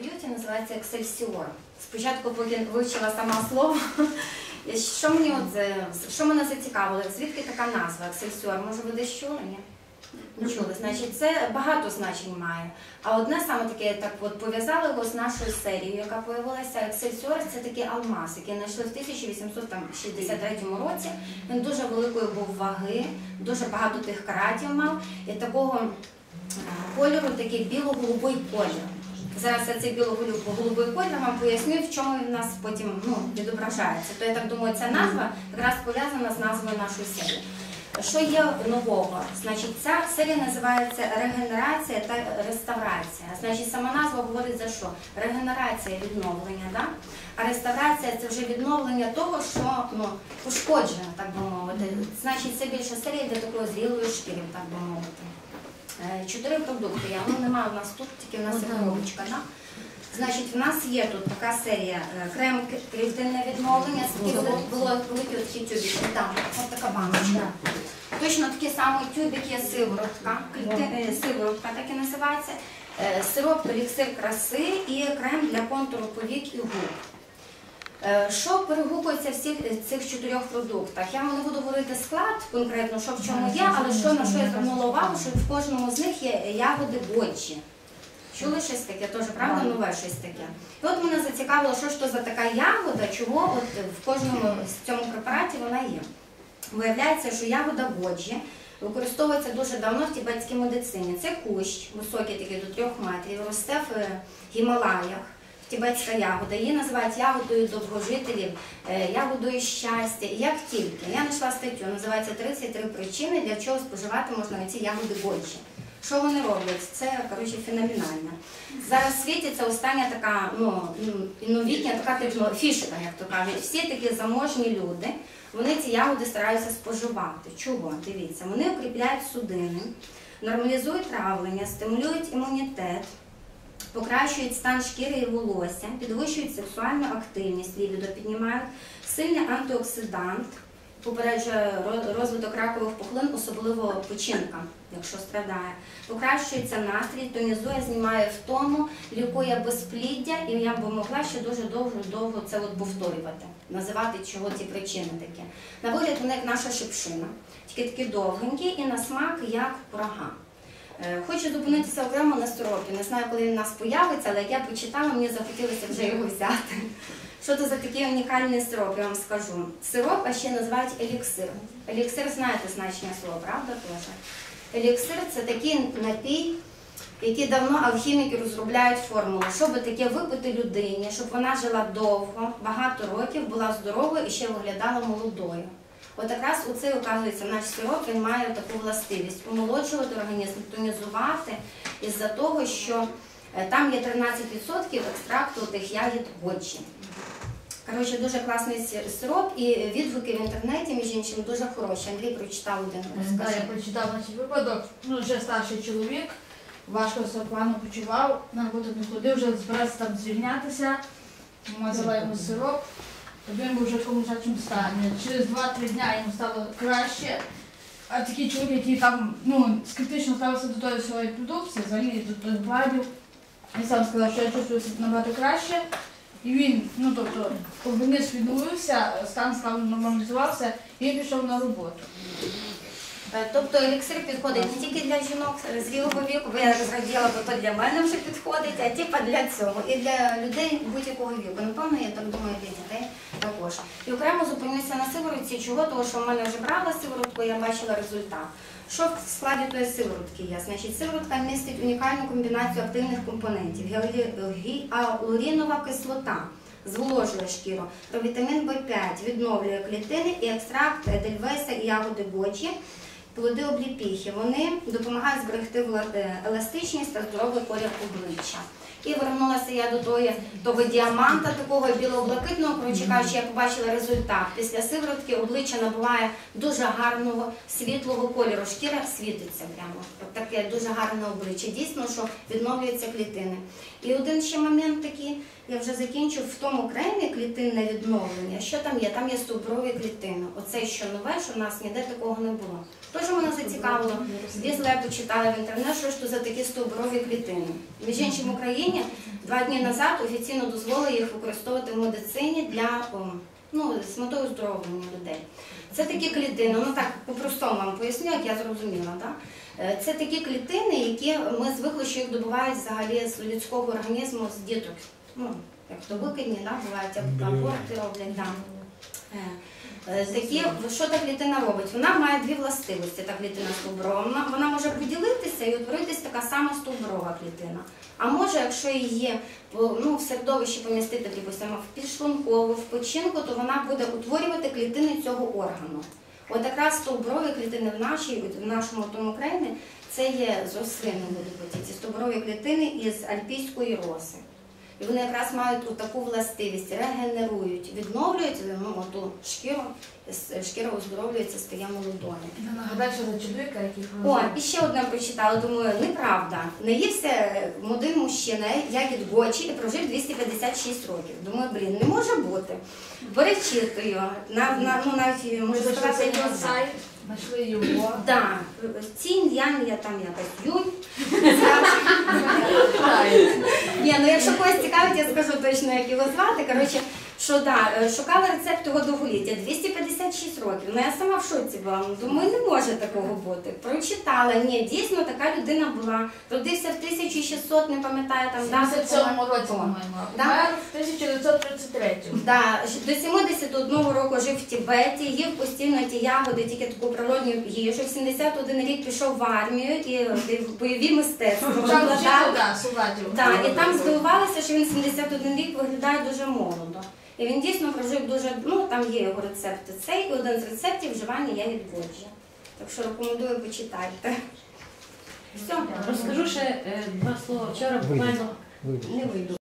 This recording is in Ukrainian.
б'юті, називається Excelsior. Спочатку, поки вивчила сама слово, що мені от, е, що мене зацікавило, звідки така назва Excelsior? Може, ви десь чули? Ні? Не чули. Значить, це багато значень має. А одне саме таке, так от пов'язали його з нашою серією, яка появилася. Excelsior – це такий алмаз, який знайшли в 1863 році. Він дуже великої був ваги, дуже багато тих каратів мав і такого е, кольору, такий біло-голубий колір. Зараз я цей біло-голубий колір вам поясню, в чому він у нас потім ну, відображається. То я так думаю, ця назва якраз пов'язана з назвою нашої серії. Що є нового? Значить, ця серія називається Регенерація та реставрація. Значить, сама назва говорить за що? Регенерація відновлення, да? а реставрація це вже відновлення того, що ну, пошкоджено, так би мовити. Значить, це більше серія для такої зрілої шкіри, так би мовити. Е, Чотири продукти. Я ну немає у нас тут, тільки в нас є коробочка. Да? Значить, в нас є тут така серія е, крем клітинне відновлення, такі було великі такі тюбики. Там, ось така баночка. Точно такий самий тюбик є сиворотка, сиворотка так і називається. Е, Сироп еліксир краси і крем для контуру повік і губ. Е, Що перегукується в всіх цих чотирьох продуктах? Я вам не буду говорити склад конкретно, що в чому є, але що на що я звернула увагу, що в кожному з них є ягоди боджі. Чули щось таке, теж правда, нове щось таке. І от мене зацікавило, що ж то за така ягода, чого от в кожному з цьому препараті вона є. Виявляється, що ягода боджі використовується дуже давно в тібетській медицині. Це кущ, високий такий до трьох метрів, росте в е, Гімалаях. Тібетська ягода. Її називають ягодою довгожителів, е, ягодою щастя. Як тільки я знайшла статтю, називається 33 причини, для чого споживати можна ці ягоди боджі. Що вони роблять? Це коротше феноменально. Зараз в світі це остання така ну, новітня така типу, фішка, як то кажуть. Всі такі заможні люди, вони ці ягоди стараються споживати. Чого? Дивіться, вони укріпляють судини, нормалізують травлення, стимулюють імунітет, покращують стан шкіри і волосся, підвищують сексуальну активність, лібідо піднімають, сильний антиоксидант, попереджує розвиток ракових пухлин, особливо печінка, якщо страдає. Покращується настрій, тонізує, знімає втому, лікує безпліддя, і я б могла ще дуже довго-довго це от повторювати, називати чого ці причини такі. На вигляд вони як наша шипшина, тільки такі довгенькі і на смак як курага. Е, Хочу зупинитися окремо на сиропі. Не знаю, коли він у нас появиться, але як я почитала, мені захотілося вже його взяти. Що це за такий унікальний сироп, я вам скажу. Сироп, а ще називають еліксир. Еліксир, знаєте значення слова, правда? Теж. Еліксир це такий напій, який давно алхіміки розробляють формулу, щоб таке випити людині, щоб вона жила довго, багато років, була здоровою і ще виглядала молодою. От якраз у цей, оказується, наш сироп він має таку властивість помолоджувати організм, тонізувати із-за того, що е, там є 13% екстракту тих ягід годжі. Коротше, дуже класний сироп і відгуки в інтернеті, між іншим, дуже хороші. Андрій прочитав один. Так, я прочитав випадок. Ну, вже старший чоловік, важко себе погано почував, на роботу не ходив, вже збирався там звільнятися. Мама дала йому сироп, він був вже в комушачому стані. Через 2-3 дня йому стало краще. А такий чоловік, який там ну, скептично ставився до тої своєї продукції, взагалі до тих бладів, він сам сказав, що я чувствую себе набагато краще. І він, ну тобто, організм відновився, стан став нормалізувався, і пішов на роботу. Е, Тобто еліксир підходить не тільки для жінок зрілого віку, бо я зраділа, бо то для мене вже підходить, а типа для цього. І для людей будь-якого віку. Напевно, я так думаю, для дітей також. І окремо зупинюся на сиворотці. Чого? Тому що в мене вже брала сиворотку, я бачила результат. Що в складі тої сиворотки є? Значить, сиворотка містить унікальну комбінацію активних компонентів. Гіалурінова кислота зволожує шкіру, провітамін В5 відновлює клітини і екстракт едельвейса і ягоди бочі, плоди обліпіхи. Вони допомагають зберегти еластичність та здоровий колір обличчя. І вернулася я до тої, того діаманта, такого біло-блакитного, коротше кажучи, я побачила результат. Після сиворотки обличчя набуває дуже гарного світлого кольору. Шкіра світиться прямо. От таке дуже гарне обличчя. Дійсно, що відновлюються клітини. І один ще момент такий, я вже закінчу, в тому кремі клітинне відновлення. Що там є? Там є стовбурові клітини. Оце що нове, що в нас ніде такого не було. Тож мене зацікавило. Злізла, я почитала в інтернет, що ж то за такі стовбурові клітини. Між іншим в Україні два дні назад офіційно дозволили їх використовувати в медицині для ну, з метою оздоровлення людей. Це такі клітини, ну так по-простому вам поясню, як я зрозуміла. Да? Е, Це такі клітини, які ми звикли, що їх добувають взагалі з людського організму з діток. Ну, як то викидні, да, бувають аб- аборти роблять. Да. Такі, що та клітина робить? Вона має дві властивості, та клітина стовбурова. Вона, вона може поділитися і утворитись така сама стовбурова клітина. А може, якщо її ну, в середовищі помістити, припустимо, в підшлункову, в печінку, то вона буде утворювати клітини цього органу. От якраз стовбурові клітини в нашій, в нашому тому країні це є з видобуті, ці стовбурові клітини із альпійської роси. І вони якраз мають таку властивість, регенерують, відновлюють ну, ту шкіру, шкіра оздоровлюється, стає молодою. Нагадаю, що за чоловіка, який О, і ще одне прочитала, думаю, неправда. Наївся молодий мужчина, я від Гочі і прожив 256 років. Думаю, блін, не може бути. Перечитую, на, на, ну, навіть можу сказати, не сайт, його. Да, цінь, ян, я там якась юнь. Ні, ну якщо когось цікавить, я скажу точно, як його звати. Коротше, що да, е, шукала рецепт його довголіття. 256 років. Ну я сама в шоці була. Ну, Думаю, не може такого бути. Прочитала. Ні, дійсно така людина була. Родився в 1600, не пам'ятаю там В дати. 77 році, по-моєму. Да. Умер в 1933. Да, до 71 року жив в Тібеті, їв постійно ті ягоди, тільки таку природню їжу. В 71 рік пішов в армію і в бойові мистецтва. Викладав. да, і там здивувалися, що він 71 рік виглядає дуже молодо. І він дійсно прожив дуже, ну там є його рецепти. Цей один з рецептів вживання я відводжу. Так що рекомендую почитайте. Все, Розкажу ще е, два слова. Вчора буквально не вийду.